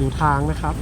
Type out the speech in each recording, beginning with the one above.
ดูทางนะครับ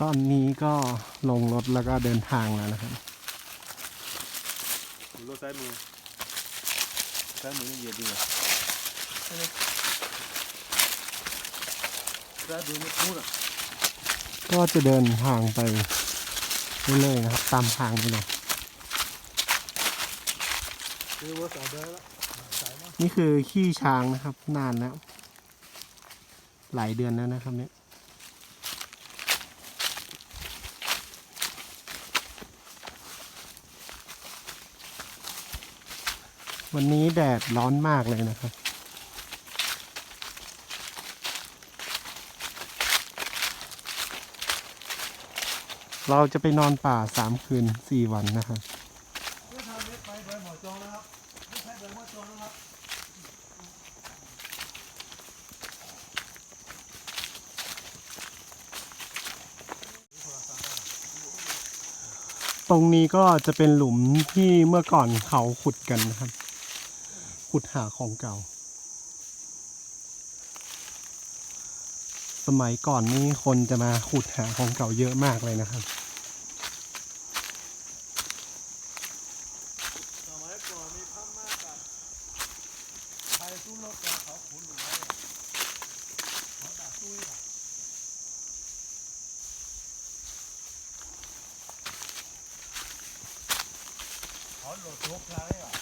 ตอนนี้ก็ลงรถแล้วก็เดินทางแล้วนะครับดูรถซ้ายมือซ้ายมือนี่เหยียบดีกว่าซ้ายมือไม่พูดอะก็จะเดินทางไปเรื่อยๆนะครับ ตามทางไปเลยคือว่าสายเดินแล้วนี่คือขี้ช้างนะครับ นานแล้ว หลายเดือนแล้วนะครับเนี่ย วันนี้แดดร้อนมากเลยนะครับ เราจะไปนอนป่าสามคืนสี่วันนะครับตรงนี้ก็จะเป็นหลุมที่เมื่อก่อนเขาขุดกันนะครับ ขุดหาของเก่า สมัยก่อนนี่คนจะมาขุดหาของเก่าเยอะมากเลยนะครับสมัยก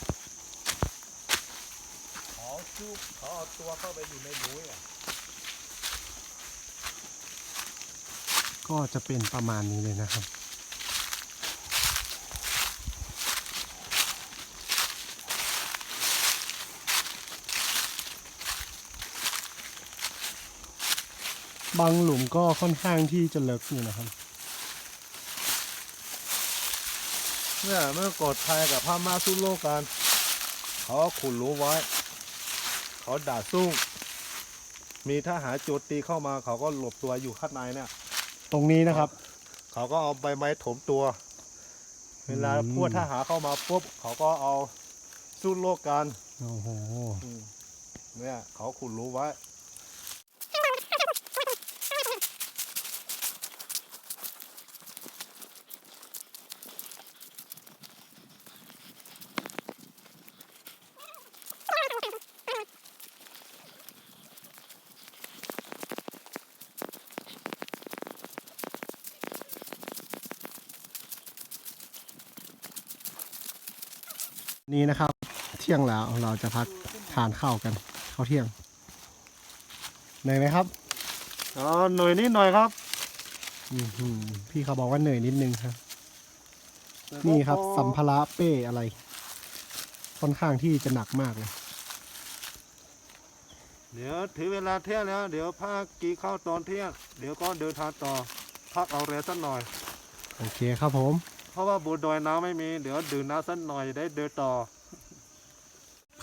่ อนมีพม่ากับไทยสู้รบกันเขาขุนหนูไว้เขาด่าตุ้ยอะเขาหลดทุกครั้งอะเขาซุกเขาเอาตัวเข้าไปอยู่ในหนูอะก็จะเป็นประมาณนี้เลยนะครับ บางหลุมก็ค่อนข้างที่จะเลิกอยู่นะครับ เนี่ยเมื่อก่อนไทยกับพม่าสู้โลกกันเขาขุดรู้ไว้ เขาด่าสู้ มีทหารโจมตีเข้ามา เขาก็หลบตัวอยู่ข้างในเนี่ยตรงนี้นะครับ เขาก็เอาใบไม้ถมตัว เวลาอืมพวกทหารเข้ามาปุ๊บเขาก็เอาสู้โลกกันโอ้โหอืมเนี่ยเขาขุดรู้ไว้ นี่นะครับ เที่ยงแล้วเราจะพักทานข้าวกันข้าวเที่ยงเหนื่อยไหมครับอ๋อหน่วยนิดหน่อยครับอือหือพี่เขาบอกว่าเหนื่อยนิดนึงครับ นี่ครับ สัมภาระเป้อะไร ค่อนข้างที่จะหนักมากเลย เดี๋ยวถึงเวลาเที่ยงแล้ว เดี๋ยวพักกินข้าวตอนเที่ยง เดี๋ยวก็เดินทางต่อพักเอาแรงสักหน่อย โอเคครับผม เพราะว่าบนดอยน้ำไม่มี เดี๋ยวดื่มน้ำสักหน่อยได้เดินต่อ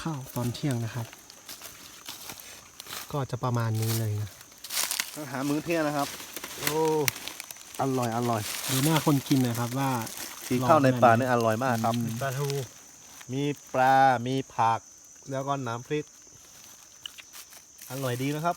ข้าวตอนเที่ยงนะครับ ก็จะประมาณนี้เลยนะอาหารมื้อเที่ยงนะครับ โอ้อร่อยอร่อยดูหน้าคนกินนะครับว่ากินข้าวในป่านี่อร่อยมากครับอืมปลาทู มีปลา มีผัก แล้วก็น้ำพริก อร่อยดีนะครับ